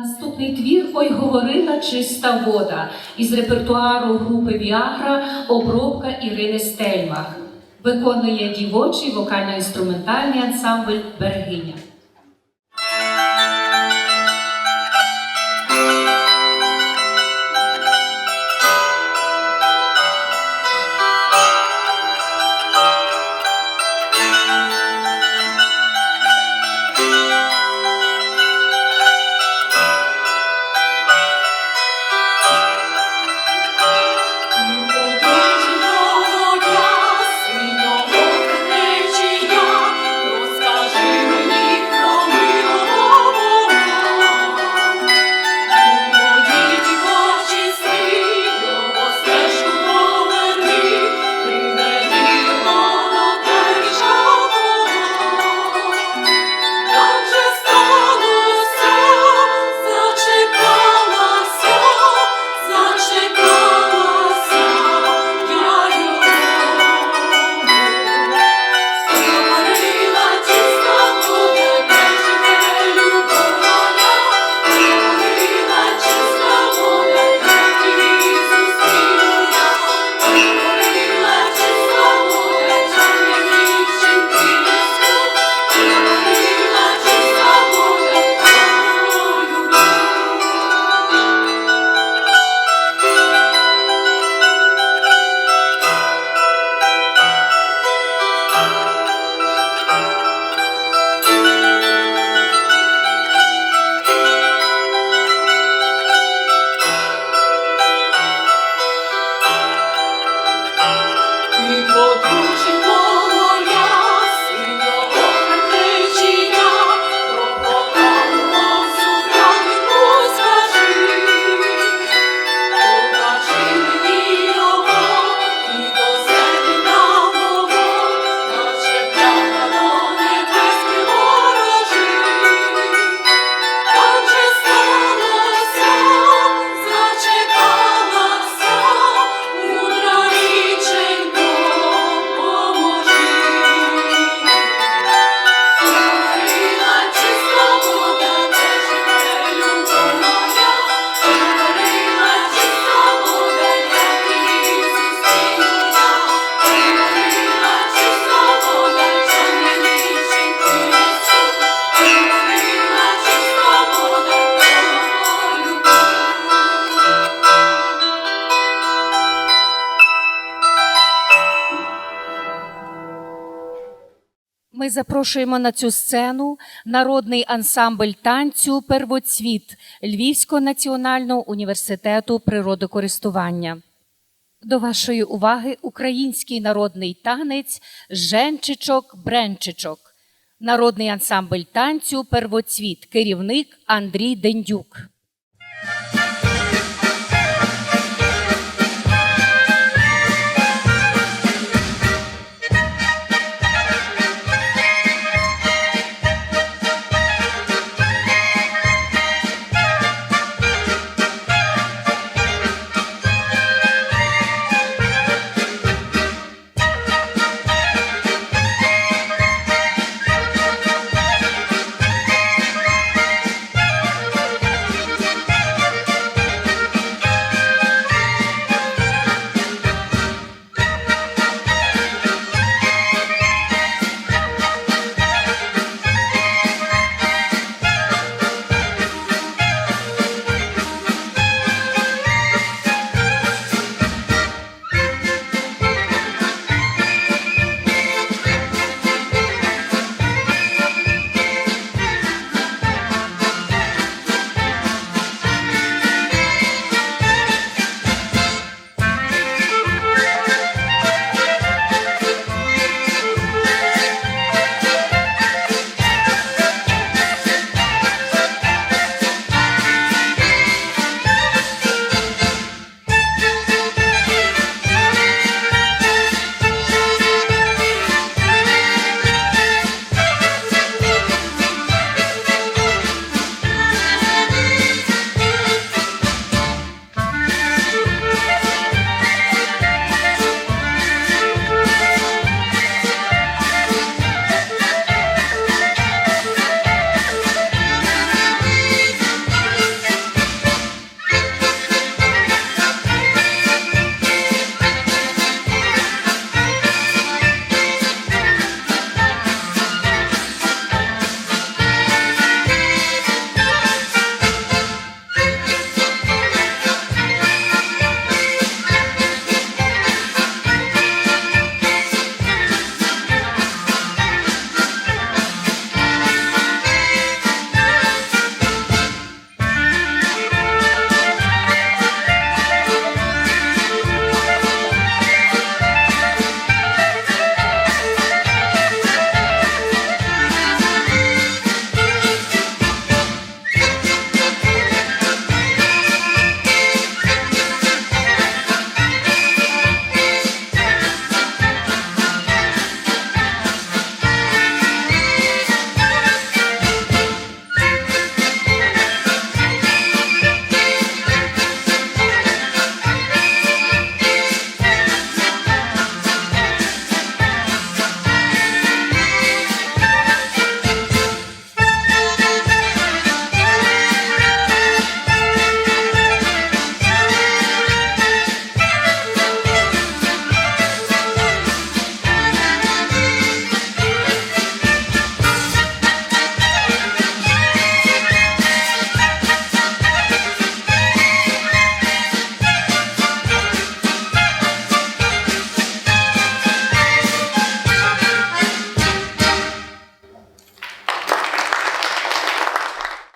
Наступний твір Ой говорила чиста вода із репертуару групи Віагра обробка Ірини Стельмах. Виконує дівочий вокально-інструментальний ансамбль Бергиня. запрошуємо на цю сцену народний ансамбль танцю Первоцвіт Львівського національного університету природокористування. До вашої уваги український народний танець Женчичок Бренчичок, народний ансамбль танцю Первоцвіт, керівник Андрій Дендюк.